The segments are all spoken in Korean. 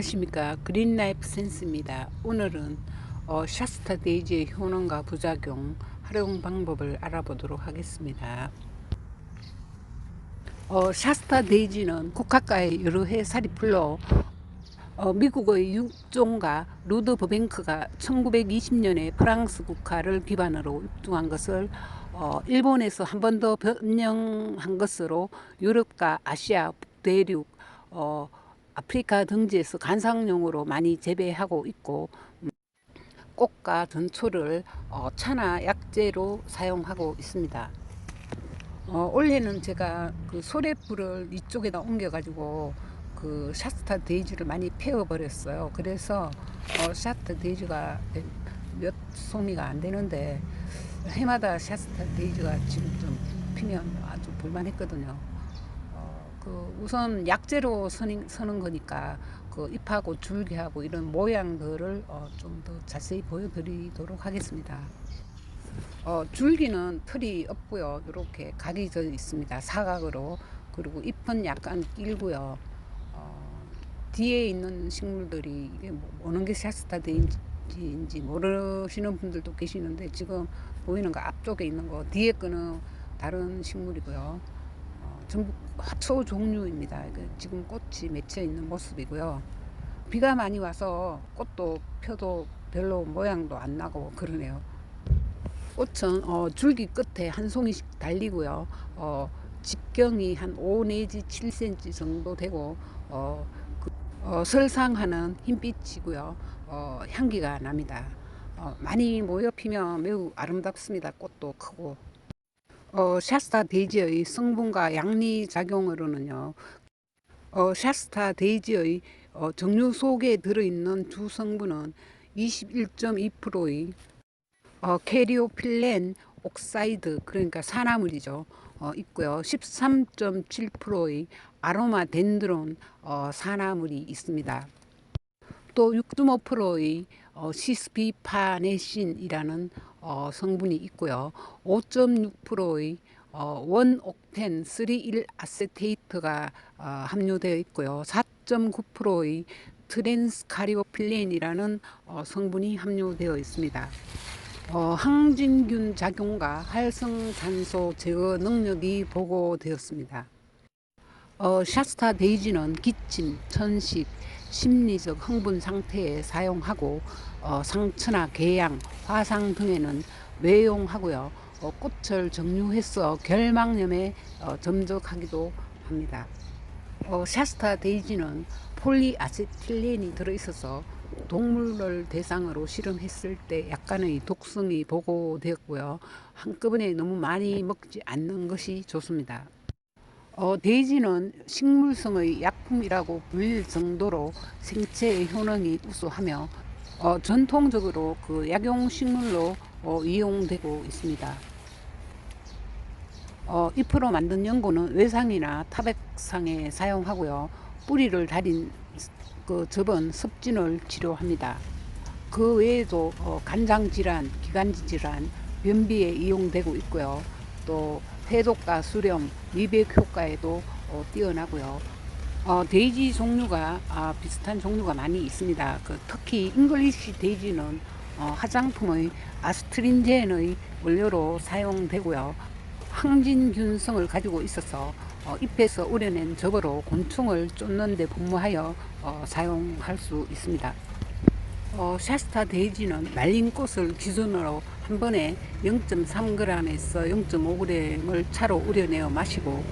안녕하십니까? 그린라이프 센스입니다. 오늘은 어, 샤스타 데이지의 효능과 부작용 활용 방법을 알아보도록 하겠습니다. 어, 샤스타 데이지는 국화가의 여러 해살이 풀로 어, 미국의 육종가 루드 버뱅크가 1920년에 프랑스 국화를 기반으로 입증한 것을 어, 일본에서 한 번 더 변형한 것으로 유럽과 아시아 북대륙 어, 아프리카 등지에서 관상용으로 많이 재배하고 있고 음, 꽃과 전초를 어, 차나 약재로 사용하고 있습니다. 어, 올해는 제가 그 소래불을 이쪽에다 옮겨가지고 그 샤스타 데이지를 많이 패워버렸어요. 그래서 어, 샤스타 데이지가 몇 송이가 안 되는데 해마다 샤스타 데이지가 지금 좀 피면 아주 볼만했거든요. 그 우선 약재로 서는, 서는 거니까 그 잎하고 줄기하고 이런 모양들을 어, 좀 더 자세히 보여드리도록 하겠습니다. 어, 줄기는 틀이 없고요. 이렇게 각이 져 있습니다. 사각으로. 그리고 잎은 약간 길고요. 어, 뒤에 있는 식물들이 이게 뭐 어느 게 샤스타데인지 모르시는 분들도 계시는데 지금 보이는 거 앞쪽에 있는 거 뒤에 거는 다른 식물이고요. 전부 화초 종류입니다. 지금 꽃이 맺혀 있는 모습이고요. 비가 많이 와서 꽃도 펴도 별로 모양도 안 나고 그러네요. 꽃은 어, 줄기 끝에 한 송이씩 달리고요. 어, 직경이 한 5 내지 7cm 정도 되고 어, 그, 어, 설상하는 흰빛이고요. 어, 향기가 납니다. 어, 많이 모여 피면 매우 아름답습니다. 꽃도 크고 어, 샤스타 데이지의 성분과 양리 작용으로는요. 어, 샤스타 데이지의 어, 정류 속에 들어있는 주 성분은 21.2%의 어, 캐리오필렌 옥사이드 그러니까 산화물이죠. 어, 있고요. 13.7%의 아로마 덴드론 어, 산화물이 있습니다. 또 6.5%의 어, 시스비파네신이라는 어, 성분이 있고요. 5.6%의 어, 원옥텐 3일 아세테이트가 어, 함유되어 있고요. 4.9%의 트랜스카리오필렌이라는 어, 성분이 함유되어 있습니다. 어, 항진균 작용과 활성산소 제거 능력이 보고되었습니다. 어, 샤스타 데이지는 기침, 천식, 심리적 흥분 상태에 사용하고 어, 상처나 궤양, 화상 등에는 외용하고요. 어, 꽃을 정류해서 결막염에 어, 점적하기도 합니다. 어, 샤스타 데이지는 폴리아세틸렌이 들어있어서 동물을 대상으로 실험했을 때 약간의 독성이 보고되었고요. 한꺼번에 너무 많이 먹지 않는 것이 좋습니다. 어, 데이지는 식물성의 약품이라고 불릴 정도로 생체의 효능이 우수하며 어, 전통적으로 그 약용식물로 어, 이용되고 있습니다. 어, 잎으로 만든 연고는 외상이나 타백상에 사용하고요. 뿌리를 달인 그 접은 습진을 치료합니다. 그 외에도 어, 간장 질환, 기관지 질환, 변비에 이용되고 있고요. 또 해독과 수렴, 미백 효과에도 어, 뛰어나고요. 어, 데이지 종류가 아, 비슷한 종류가 많이 있습니다. 그, 특히 잉글리시 데이지는 어, 화장품의 아스트린젠의 원료로 사용되고요. 항진균성을 가지고 있어서 어, 잎에서 우려낸 저으로 곤충을 쫓는 데 분무하여 어, 사용할 수 있습니다. 어, 샤스타 데이지는 말린 꽃을 기준으로 한 번에 0.3g에서 0.5g을 차로 우려내어 마시고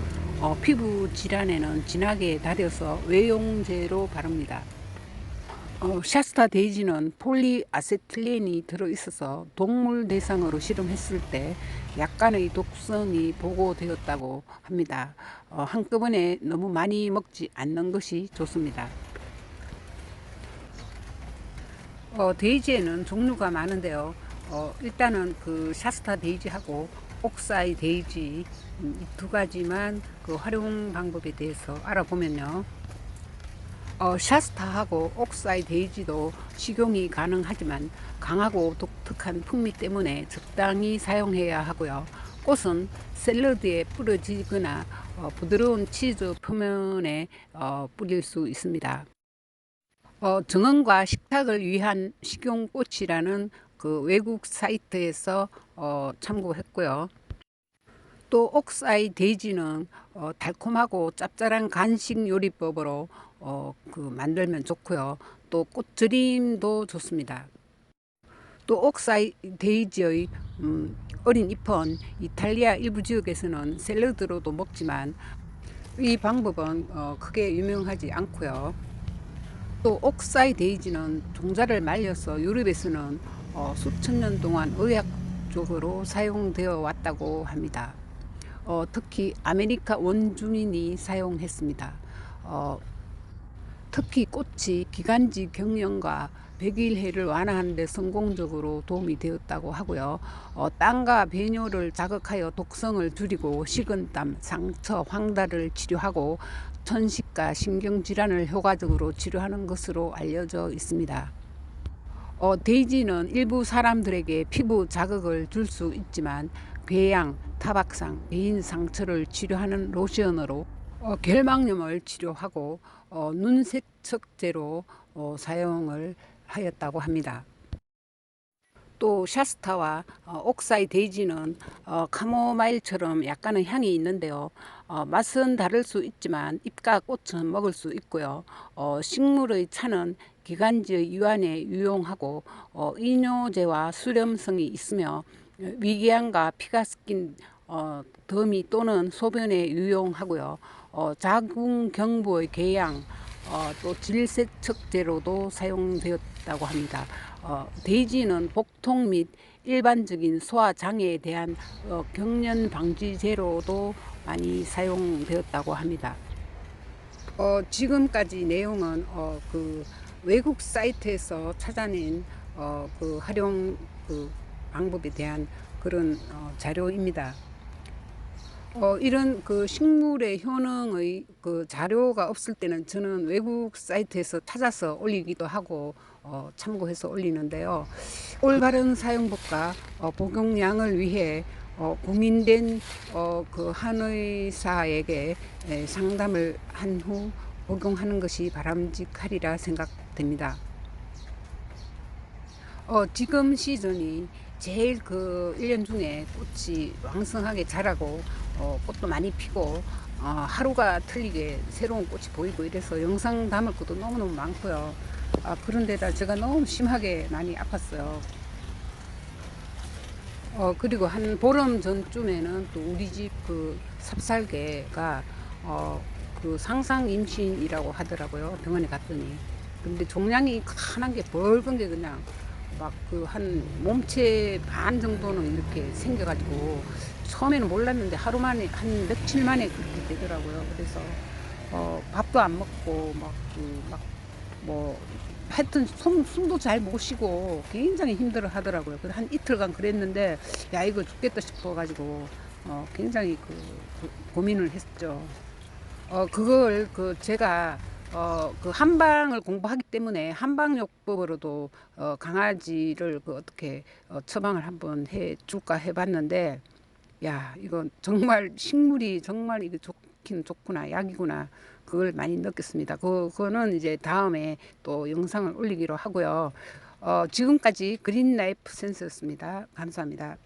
어, 피부 질환에는 진하게 다려서 외용제로 바릅니다. 어, 샤스타 데이지는 폴리아세틸렌이 들어있어서 동물 대상으로 실험했을 때 약간의 독성이 보고되었다고 합니다. 어, 한꺼번에 너무 많이 먹지 않는 것이 좋습니다. 어, 데이지에는 종류가 많은데요. 어, 일단은 그 샤스타 데이지하고 옥사이 데이지 음, 두 가지만 그 활용 방법에 대해서 알아보면요. 어, 샤스타하고 옥사이 데이지도 식용이 가능하지만 강하고 독특한 풍미 때문에 적당히 사용해야 하고요. 꽃은 샐러드에 뿌려지거나 어, 부드러운 치즈 표면에 어, 뿌릴 수 있습니다. 어, 정원과 식탁을 위한 식용꽃이라는 그 외국 사이트에서 어, 참고했고요. 또 옥사이 데이지는 어, 달콤하고 짭짤한 간식 요리법으로 어, 그 만들면 좋고요. 또 꽃드림도 좋습니다. 또 옥사이 데이지의 음, 어린 잎은 이탈리아 일부 지역에서는 샐러드로도 먹지만 이 방법은 어, 크게 유명하지 않고요. 또 옥사이 데이지는 종자를 말려서 유럽에서는 어, 수천 년 동안 의학적으로 사용되어 왔다고 합니다. 어, 특히 아메리카 원주민이 사용했습니다. 어, 특히 꽃이 기관지 경련과 백일해를 완화하는 데 성공적으로 도움이 되었다고 하고요. 어, 땀과 배뇨를 자극하여 독성을 줄이고 식은땀, 상처, 황달을 치료하고 천식과 신경질환을 효과적으로 치료하는 것으로 알려져 있습니다. 어, 데이지는 일부 사람들에게 피부 자극을 줄 수 있지만 궤양, 타박상, 배인 상처를 치료하는 로션으로 어, 결막염을 치료하고 어, 눈 세척제로 어, 사용을 하였다고 합니다. 또 샤스타와 어, 옥사이 데이지는 어, 카모마일처럼 약간의 향이 있는데요. 어, 맛은 다를 수 있지만 잎과 꽃은 먹을 수 있고요. 어, 식물의 차는 기관지의 유한에 유용하고 어, 이뇨제와 수렴성이 있으며 위궤양과 피가 섞인 어, 더미 또는 소변에 유용하고요. 어, 자궁경부의 궤양, 어, 또 질세척제로도 사용되었다고 합니다. 어, 데이지는 복통 및 일반적인 소화 장애에 대한 어, 경련 방지제로도 많이 사용되었다고 합니다. 어, 지금까지 내용은 어, 그 외국 사이트에서 찾아낸 어, 그 활용 그 방법에 대한 그런 어, 자료입니다. 어, 이런 그 식물의 효능의 그 자료가 없을 때는 저는 외국 사이트에서 찾아서 올리기도 하고 어, 참고해서 올리는데요. 올바른 사용법과 어, 복용량을 위해 어, 공인된 어, 그 한의사에게 에, 상담을 한후 복용하는 것이 바람직하리라 생각됩니다. 어, 지금 시즌이 제일 그 1년 중에 꽃이 왕성하게 자라고 어, 꽃도 많이 피고 어, 하루가 틀리게 새로운 꽃이 보이고 이래서 영상 담을 것도 너무너무 많고요. 아, 그런데다 제가 너무 심하게 많이 아팠어요. 어, 그리고 한 보름 전쯤에는 또 우리 집 그 삽살개가 어, 그 상상 임신이라고 하더라고요. 병원에 갔더니. 근데 종양이 환한 게 붉은 게 그냥 막 그 한 몸체 반 정도는 이렇게 생겨가지고 처음에는 몰랐는데 하루 만에 한 며칠 만에 그렇게 되더라고요. 그래서 어, 밥도 안 먹고 막그막뭐 하여튼 숨, 숨도 잘 못 쉬고 굉장히 힘들어 하더라고요. 그래서 한 이틀간 그랬는데 야 이거 죽겠다 싶어가지고 어, 굉장히 그, 그 고민을 했죠. 어, 그걸 그 제가 어, 그 한방을 공부하기 때문에 한방요법으로도 어, 강아지를 그 어떻게 어, 처방을 한번 해 줄까 해봤는데 야 이건 정말 식물이 정말 이게 좋긴 좋구나 약이구나 그걸 많이 느꼈습니다. 그, 그거는 이제 다음에 또 영상을 올리기로 하고요. 어, 지금까지 그린 라이프 센스였습니다. 감사합니다.